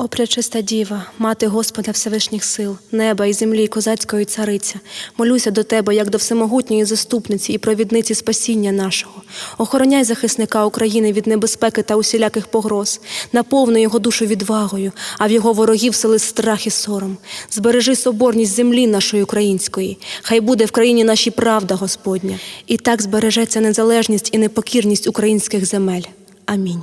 О, пречиста діва, мати Господа Всевишніх сил, неба і землі, козацької цариця, молюся до тебе, як до всемогутньої заступниці і провідниці спасіння нашого. Охороняй захисника України від небезпеки та усіляких погроз, наповни його душу відвагою, а в його ворогів сели страх і сором. Збережи соборність землі нашої української. Хай буде в країні нашій правда Господня. І так збережеться незалежність і непокірність українських земель. Амінь.